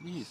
Please.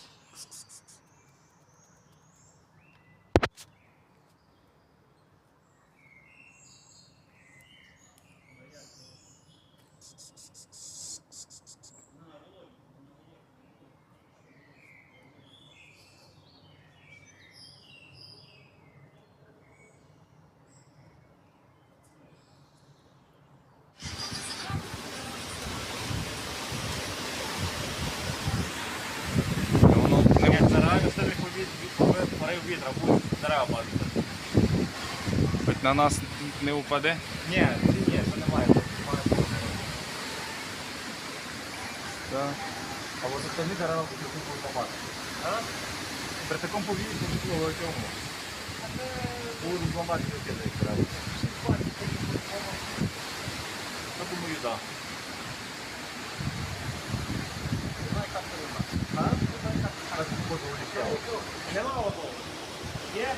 Порив вітра, буде дерева падати. хоч на нас не упаде. Ні, ні, це немає. Так. А от остальні дерева будуть тут попасти. При такому повітрі житлового цьому. Будуть зламати дитини їх дерева. Я думаю, так. Нема одного. Є?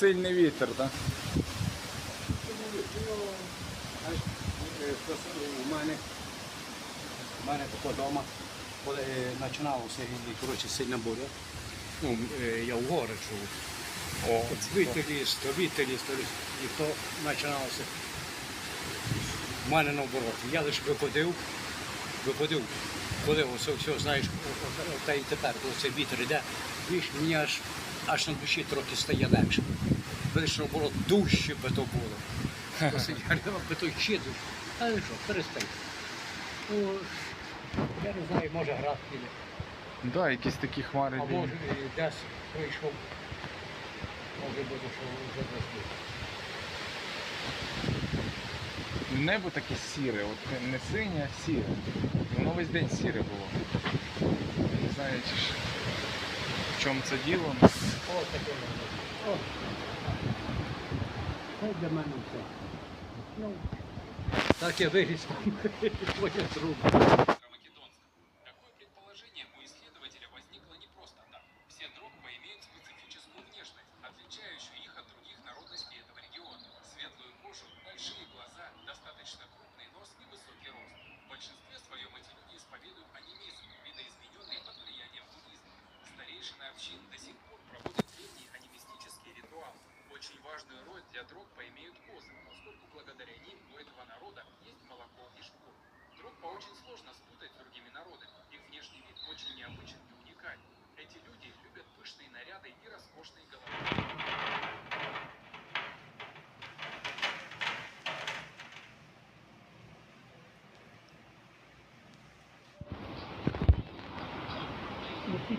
Сильний вітер, так? У мене, у мене тако вдома, коли е, починалося коротше, сильна буря. Ну, е, я в гори чув. Вітер ліс, то вітер ліс. І то починалося. У мене наоборот. Я лише виходив, виходив, коли оце все, знаєш, та і тепер, коли цей вітер йде, більш мені аж, аж на душі трохи стає легше. Видиш, наоборот, дужче би то було. Би то ще дужче. Але що, перестань. Ну, я не знаю, може град піде. да, якісь такі хмари. А може і десь прийшов. Може бути, що вже заснув. Небо таке сіре, от не синє, а сіре. Воно весь день сіре було. Я не знаю, чи в чому це діло. О, таке. Це для мене все. Ну, так я виріс, твоє зруб. Общин до сих пор проводят древние анимистические ритуалы. Очень важную роль для дрогба имеют козы, поскольку благодаря ним у этого народа есть молоко и шкура. Дрогба очень сложно спутать с другими народами. Их внешний вид очень необычен и уникален. Эти люди любят пышные наряды и роскошные головы.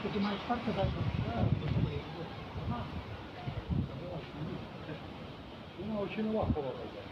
Скільки ти маєш парка дати? Вона дуже нова холода.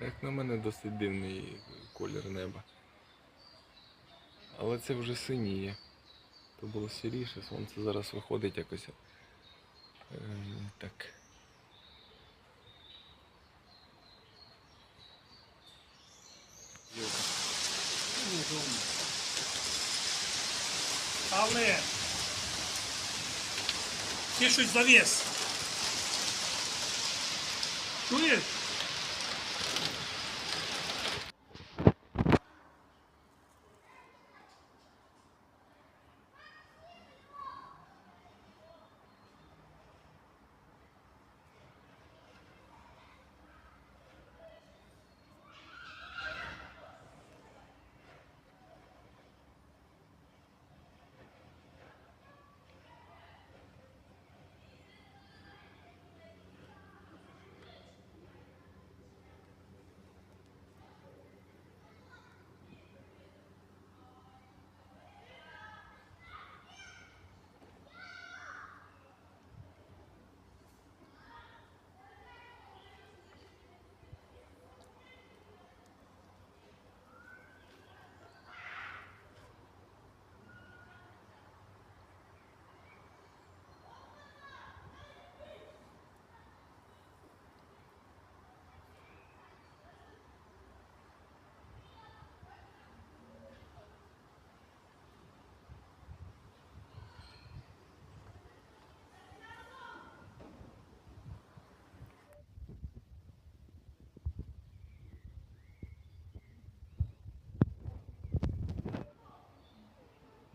Як на мене досить дивний колір неба. Але це вже синіє. То було сіріше, сонце зараз виходить якось. Е, так. Але ти щось завіс. Чуєш?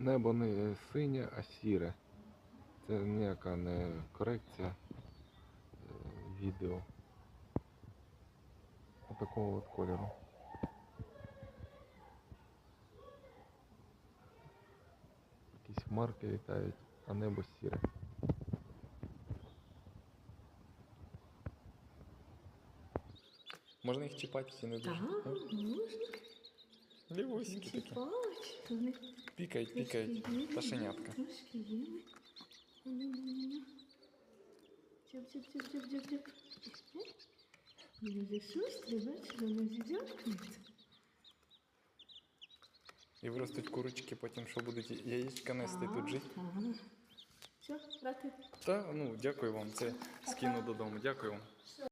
Небо не синє, а сіре. Це ніяка не корекція е, відео. Такого от кольору. Якісь хмарки літають, а небо сіре. Можна їх чіпати чи не дуже? Так, можна. Лівусінькі такі. Вони Пікають, трошки пікають. їли, Пташенятка. Трошки їли. Ну-ну-ну-ну. Чоп-чоп-чоп-чоп-чоп-чоп. Вони вже шустрі, бачиш, вони вже. І виростуть курочки, потім що будуть яєчка нести тут жити. Що, брати? Та ну дякую вам. Це скину додому. Дякую вам.